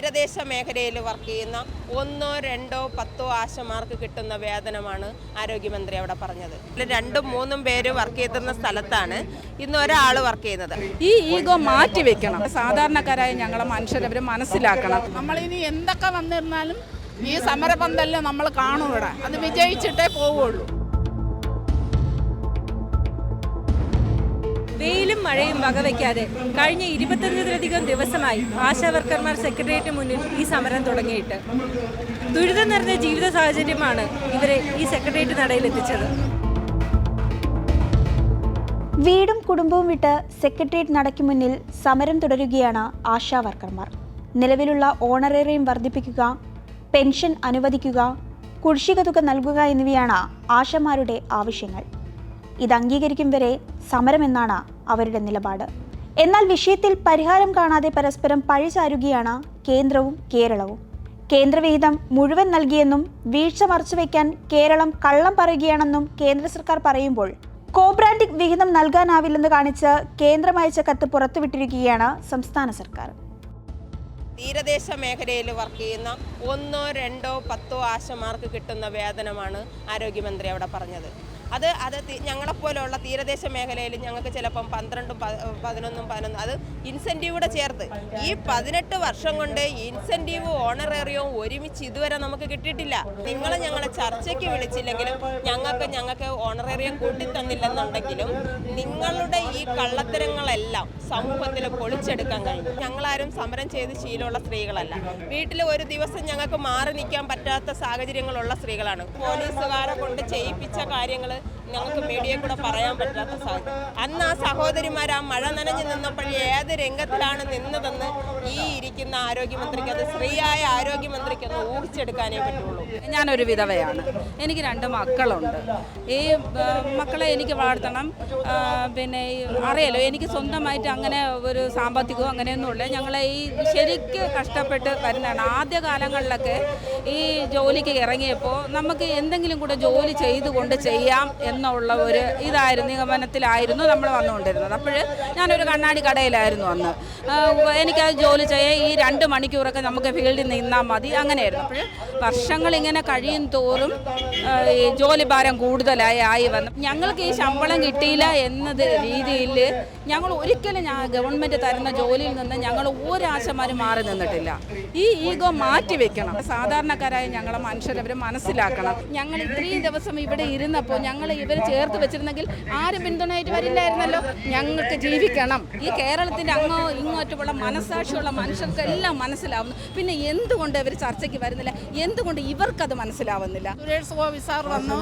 തീരദേശ മേഖലയിൽ വർക്ക് ചെയ്യുന്ന ഒന്നോ രണ്ടോ പത്തോ ആശമാർക്ക് കിട്ടുന്ന വേതനമാണ് ആരോഗ്യമന്ത്രി അവിടെ പറഞ്ഞത്. രണ്ടും മൂന്നും പേര് വർക്ക് ചെയ്തിരുന്ന സ്ഥലത്താണ് ഇന്ന് ഒരാൾ വർക്ക് ചെയ്യുന്നത്. ഈ ഈഗോ മാറ്റി വെക്കണം. സാധാരണക്കാരായ ഞങ്ങളെ മനുഷ്യരവർ മനസ്സിലാക്കണം. നമ്മളിനി എന്തൊക്കെ വന്നിരുന്നാലും ഈ സമരപന്തലിൽ നമ്മൾ കാണും ഇവിടെ അത് വിജയിച്ചിട്ടേ പോവുള്ളൂ. വെയിലും മഴയും വകവയ്ക്കാതെ കഴിഞ്ഞ ഇരുപത്തഞ്ചിലധികം ദിവസമായി ആശാവർക്കർമാർ സെക്രട്ടേറിയറ്റ് മുന്നിൽ ഈ സമരം തുടങ്ങിയിട്ട്. ദുരിതം നിറഞ്ഞ ജീവിത സാഹചര്യമാണ് ഇവരെ ഈ സെക്രട്ടേറിയറ്റ് നടയിലെത്തിച്ചത് വീടും കുടുംബവും വിട്ട് സെക്രട്ടേറിയറ്റ് നടയ്ക്ക് മുന്നിൽ സമരം തുടരുകയാണ് ആശാ വർക്കർമാർ നിലവിലുള്ള ഓണറേറിയം വർദ്ധിപ്പിക്കുക പെൻഷൻ അനുവദിക്കുക കുടിശ്ശിക തുക നൽകുക എന്നിവയാണ് ആശമാരുടെ ആവശ്യങ്ങൾ. ഇത് അംഗീകരിക്കും വരെ സമരമെന്നാണ് അവരുടെ നിലപാട്. എന്നാൽ വിഷയത്തിൽ പരിഹാരം കാണാതെ പരസ്പരം പഴിചാരുകയാണ് കേന്ദ്രവും കേരളവും. കേന്ദ്രവിഹിതം മുഴുവൻ നൽകിയെന്നും വീഴ്ച മറച്ചുവെക്കാൻ കേരളം കള്ളം പറയുകയാണെന്നും കേന്ദ്ര സർക്കാർ പറയുമ്പോൾ കോബ്രാൻഡിക് വിഹിതം നൽകാനാവില്ലെന്ന് കാണിച്ച് കേന്ദ്രം അയച്ച കത്ത് പുറത്തുവിട്ടിരിക്കുകയാണ് സംസ്ഥാന സർക്കാർ. തീരദേശ മേഖലയിൽ വർക്ക് ചെയ്യുന്ന ഒന്നോ രണ്ടോ പത്തോ ആശമാർക്ക് കിട്ടുന്ന വേതനമാണ് ആരോഗ്യമന്ത്രി അവിടെ പറഞ്ഞത്. അത് അത് ഞങ്ങളെപ്പോലെയുള്ള തീരദേശ മേഖലയിൽ ഞങ്ങൾക്ക് ചിലപ്പം പന്ത്രണ്ടും പതിനൊന്നും പതിനൊന്നും അത് ഇൻസെന്റീവ് കൂടെ ചേർത്ത്. ഈ പതിനെട്ട് വർഷം കൊണ്ട് ഇൻസെന്റീവ് ഓണറേറിയവും ഒരുമിച്ച് ഇതുവരെ നമുക്ക് കിട്ടിയിട്ടില്ല. നിങ്ങൾ ഞങ്ങളെ ചർച്ചയ്ക്ക് വിളിച്ചില്ലെങ്കിലും ഞങ്ങൾക്ക് ഞങ്ങൾക്ക് ഓണറേറിയം കൂട്ടിത്തന്നില്ലെന്നുണ്ടെങ്കിലും നിങ്ങളുടെ ഈ കള്ളത്തരങ്ങളെല്ലാം സമൂഹത്തിൽ പൊളിച്ചെടുക്കാൻ കഴിയും ഞങ്ങളാരും സമരം ചെയ്ത് ശീലമുള്ള സ്ത്രീകളല്ല. വീട്ടിൽ ഒരു ദിവസം ഞങ്ങൾക്ക് മാറി നിൽക്കാൻ പറ്റാത്ത സാഹചര്യങ്ങളുള്ള സ്ത്രീകളാണ്. പോലീസുകാരെ കൊണ്ട് ചെയ്യിപ്പിച്ച കാര്യങ്ങൾ ഞങ്ങൾക്ക് മീഡിയയിൽ കൂടെ പറയാൻ പറ്റാത്ത സാഹചര്യം. അന്ന് ആ സഹോദരിമാർ ആ മഴ നനഞ്ഞു നിന്നപ്പോൾ ഏത് രംഗത്തിലാണ് നിന്നതെന്ന് ഈ ഇരിക്കുന്ന ആരോഗ്യമന്ത്രിക്ക് അത് സ്ത്രീയായ ആരോഗ്യമന്ത്രിക്ക് അത് ഊഹിച്ചെടുക്കാനേ പറ്റുള്ളൂ. ഞാനൊരു വിധവയാണ്. എനിക്ക് രണ്ട് മക്കളുണ്ട്. ഈ മക്കളെ എനിക്ക് വളർത്തണം. പിന്നെ അറിയാലോ എനിക്ക് സ്വന്തമായിട്ട് അങ്ങനെ ഒരു സാമ്പത്തികവും അങ്ങനെയൊന്നുമില്ല. ഞങ്ങൾ ഈ ശരിക്ക് കഷ്ടപ്പെട്ട് വരുന്നതാണ്. ആദ്യ കാലങ്ങളിലൊക്കെ ഈ ജോലിക്ക് ഇറങ്ങിയപ്പോൾ നമുക്ക് എന്തെങ്കിലും കൂടെ ജോലി ചെയ്തുകൊണ്ട് ചെയ്യാം എന്നുള്ള ഒരു ഇതായിരുന്നു. നിഗമനത്തിലായിരുന്നു നമ്മൾ വന്നുകൊണ്ടിരുന്നത്. അപ്പോൾ ഞാനൊരു കണ്ണാടി കടയിലായിരുന്നു അന്ന്. എനിക്ക് ജോലി ചെയ്യാൻ ഈ രണ്ട് മണിക്കൂറൊക്കെ നമുക്ക് ഫീൽഡിൽ നിന്നാൽ മതി. അങ്ങനെയായിരുന്നു. അപ്പോൾ വർഷങ്ങൾ ഇങ്ങനെ കഴിയും തോറും ഈ ജോലി ഭാരം കൂടുതലായി ആയി വന്നു. ഞങ്ങൾക്ക് ഈ ശമ്പളം കിട്ടിയില്ല എന്നത് രീതിയിൽ ഞങ്ങൾ ഒരിക്കലും ഗവൺമെന്റ് തരുന്ന ജോലിയിൽ നിന്ന് ഞങ്ങൾ ഒരാശമാരും മാറി നിന്നിട്ടില്ല. ഈ ഈഗോ മാറ്റി വെക്കണം. സാധാരണക്കാരായ ഞങ്ങളെ മനുഷ്യരവർ മനസ്സിലാക്കണം. ഞങ്ങൾ ഇത്രയും ദിവസം ഇവിടെ ഇരുന്നപ്പോൾ ഞങ്ങൾ ഇവർ ചേർത്ത് വെച്ചിരുന്നെങ്കിൽ ആരും പിന്തുണയായിട്ട് വരില്ലായിരുന്നല്ലോ. ഞങ്ങൾക്ക് ജീവിക്കണം. ഈ കേരളത്തിന്റെ അങ്ങോ ഇങ്ങോട്ടുമുള്ള മനസാക്ഷിയുള്ള മനുഷ്യർക്കെല്ലാം മനസ്സിലാവുന്നു. പിന്നെ എന്തുകൊണ്ട് ഇവർ ചർച്ചയ്ക്ക് വരുന്നില്ല? എന്തുകൊണ്ട് ഇവർക്കത് മനസ്സിലാവുന്നില്ല? സുരേഷ് ഗോപി സാർ വന്നു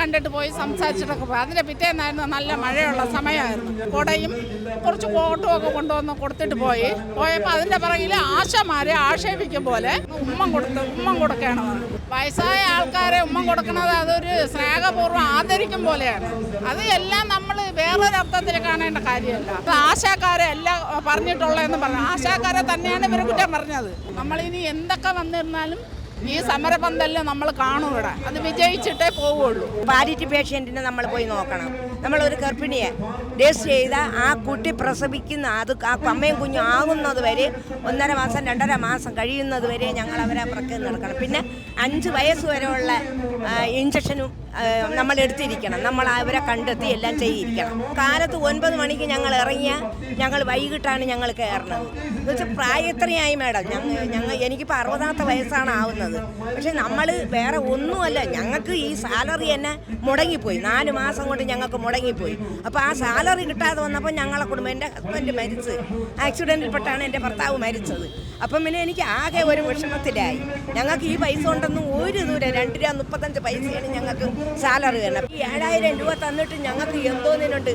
കണ്ടിട്ട് പോയി സംസാരിച്ചിട്ടൊക്കെ അതിന്റെ പിറ്റേന്നായിരുന്നു നല്ല മഴയുള്ള സമയമായിരുന്നു. കൊടയും കുറച്ച് കോട്ടും ഒക്കെ കൊണ്ടുവന്ന് കൊടുത്തിട്ട് പോയി. പോയപ്പോൾ അതിന്റെ പിറകിൽ ആശമാരെ ആക്ഷേപിക്കും പോലെ ഉമ്മം കൊടുത്ത് ഉമ്മം കൊടുക്കണമെന്ന് വയസ്സായ ആൾക്കാരെ ഉമ്മം കൊടുക്കുന്നത് അതൊരു സ്നേഹപൂർവം ആദരിക്കും പോലെയാണ്. അത് എല്ലാം നമ്മൾ വേറൊരർത്ഥത്തിൽ കാണേണ്ട കാര്യമല്ല. അത് ആശാക്കാരെ എല്ലാം പറഞ്ഞിട്ടുള്ളതെന്ന് പറഞ്ഞു ആശാക്കാരെ തന്നെയാണ് ഇവർ കുറ്റം പറഞ്ഞത്. നമ്മളിനി എന്തൊക്കെ വന്നിരുന്നാലും ഈ സമരപന്തലിൽ നമ്മൾ കാണും ഇവിടെ. അത് വിജയിച്ചിട്ടേ പോവുള്ളൂ. പാരിറ്റി പേഷ്യന്റിനെ നമ്മൾ പോയി നോക്കണം. നമ്മളൊരു ഗർഭിണിയെ രജിസ്റ്റർ ചെയ്ത ആ കുട്ടി പ്രസവിക്കുന്ന അത് ആ അമ്മയും കുഞ്ഞും ആകുന്നത് വരെ ഒന്നര മാസം രണ്ടര മാസം കഴിയുന്നത് വരെ ഞങ്ങൾ അവരെ പ്രക്രിയ നടക്കണം പിന്നെ അഞ്ച് വയസ്സ് വരെയുള്ള ഇഞ്ചക്ഷനും നമ്മൾ എടുത്തിരിക്കണം. നമ്മൾ അവരെ കണ്ടെത്തി എല്ലാം ചെയ്തിരിക്കണം. കാലത്ത് ഒൻപത് മണിക്ക് ഞങ്ങൾ ഇറങ്ങിയ ഞങ്ങൾ വൈകിട്ടാണ് ഞങ്ങൾ കയറുന്നത്. എന്ന് വെച്ചാൽ പ്രായത്രയായി മേഡം? ഞങ്ങൾ ഞങ്ങൾ എനിക്കിപ്പോൾ അറുപതാമത്തെ വയസ്സാണ് ആവുന്നത്. പക്ഷെ നമ്മൾ വേറെ ഒന്നുമല്ല. ഞങ്ങൾക്ക് ഈ സാലറി തന്നെ മുടങ്ങിപ്പോയി. നാല് മാസം കൊണ്ട് ഞങ്ങൾക്ക് മുടങ്ങിപ്പോയി. അപ്പോൾ ആ സാലറി കിട്ടാതെ വന്നപ്പോൾ ഞങ്ങളെ കുടുംബം എന്റെ ഹസ്ബൻഡ് മരിച്ച്. ആക്സിഡന്റിൽപ്പെട്ടാണ് എന്റെ ഭർത്താവ് മരിച്ചത്. അപ്പം പിന്നെ എനിക്ക് ആകെ ഒരു വിഷമത്തിലായി. ഞങ്ങൾക്ക് ഈ പൈസ കൊണ്ടൊന്നും ഒരു ദൂരം രണ്ട് രൂപ മുപ്പത്തഞ്ച് പൈസയാണ് ഞങ്ങൾക്ക് സാലറി തരണം ഈ ഏഴായിരം രൂപ തന്നിട്ട് ഞങ്ങൾക്ക് എന്തോന്നിനുണ്ട്?